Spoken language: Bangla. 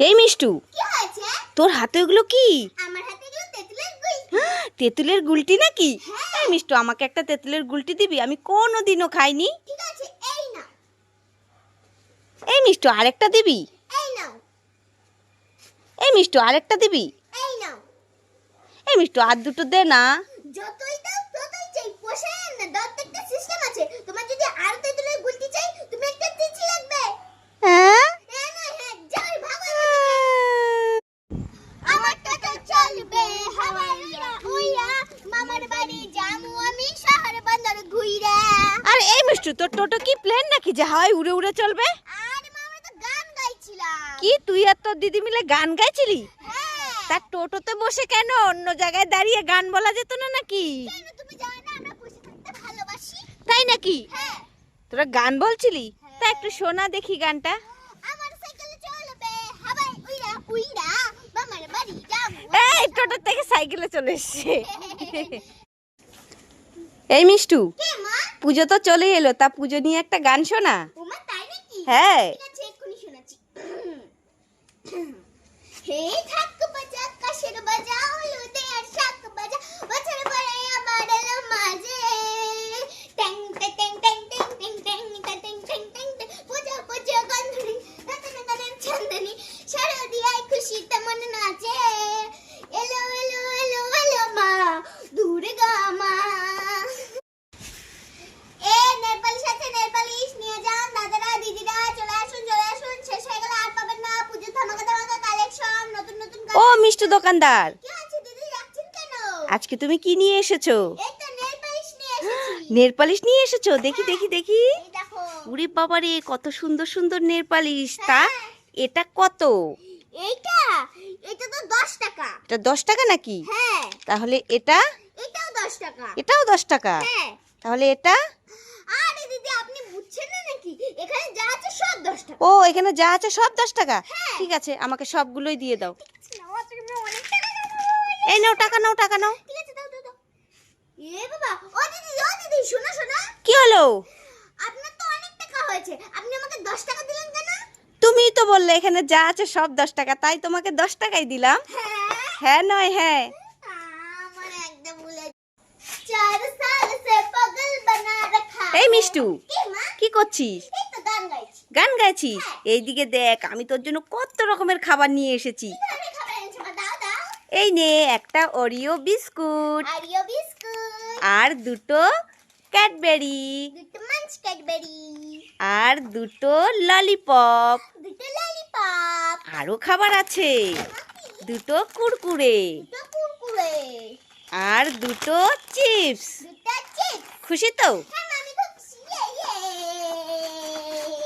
এই মিষ্টু তোর হাতে ওগুলো কি? আমার তেঁতুলের গুলটি। নাকি? হ্যাঁ। এই মিষ্টু আমাকে একটা তেঁতুলের গুলটি দিবি আমি কোনো দিনও খাইনি এই মিষ্টু আরেকটা দিবি? এই মিষ্টু আরেকটা দিবি? এই এই মিষ্টু আর দুটো দে না যতই দাও ততই চাই পোষায় না দর তো একটা সিস্টেম আছে তোমার যদি আর তেঁতুলের গুলটি চাই তুমি একটা চিঠি লিখবে হ্যাঁ হ্যাঁ না হ্যাঁ যাই ভাগো এখান থেকে। আমার টাকা চলবে হাওয়ায় উড়া উড়া মামার বাড়ি যামু আমি শহর বন্দর ঘুইরা। আর এই মিষ্টু তোর টোটো কি প্লেন নাকি যে হাওয়ায় উড়ে উড়ে চলবে? আর মামা তো গান গাইছিলাম। কি তুই আর তোর দিদি মিলে গান গাইছিলি? হ্যাঁ। তার টোটোতে বসে কেন? অন্য জায়গায় দাঁড়িয়ে গান বলা যেত না নাকি? তুমি জানো না আমরা বসে থাকতে ভালোবাসি। তাই নাকি? হ্যাঁ। তোরা গান বলছিলি? তা হ্যাঁ। একটু শোনা দেখি গানটা। আমার সাইকেল চলবে হাওয়ায় উড়া উড়া মামার বাড়ি যামু এই টোটো থেকে সাইকেলে চলে এসছে। এই মিষ্টু পুজো তো চলে এলো তা পুজো নিয়ে একটা গান শোনা। হ্যাঁ। হে থাক মিষ্টু দোকানদার। আজকে তুমি কি নিয়ে এসেছ? এই নেল পালিশ নিয়ে এসেছি। দেখি দেখি দেখি। উরে বাবারে কত সুন্দর সুন্দর নেল পালিশ। তা হ্যাঁ। এটা কত? এইটা? এটা তো 10 টাকা। এটা দশ টাকা নাকি? হ্যাঁ। তাহলে এটা? এটাও 10 টাকা। এটাও দশ টাকা? হ্যাঁ। তাহলে এটা? আরে দিদি আপনি বুঝছেন না নাকি? এখানে যা আছে সব 10 টাকা। ও এখানে যা আছে সব দশ টাকা? হ্যাঁ। ঠিক আছে আমাকে সবগুলোই দিয়ে দাও নাও আজকে আমি অনেক টাকা নেব। এই নাও টাকা নাও টাকা নাও। ঠিক আছে দাও দাও দাও। এ বাবা ও দিদি ও দিদি শোনো শোনো। কি হলো? আপনার তো অনেক টাকা হয়েছে। আপনি আমাকে দশ টাকা দিলেন কেন? তুমি তো বললে এখানে যা আছে সব দশ টাকা। তাই তোমাকে দশ টাকাই দিলাম। হ্যাঁ? হ্যাঁ নয় হ্যাঁ। আমার একদম ভুলে চার সাল সে পাগল বানা রাখা। এই মিষ্টু কি করছিস? গান গাইছি। গান গাইছিস? এইদিকে দেখ আমি তোর জন্য কত রকমের খাবার নিয়ে এসেছি কি ধরনের খাবার এনেছো মা দাও দাও এই নে একটা অরিও বিস্কুট। Oreo biscuit. আর দুটো ক্যাডবেরি। দুটো মাঞ্চ ক্যাডবেরি। আর দুটো ললিপপ। দুটো ললিপপ। আরও খাবার আছে। দুটো কুরকুরে। দুটো কুরকুরে। আর দুটো চিপস। দুটো চিপস। খুশি তো?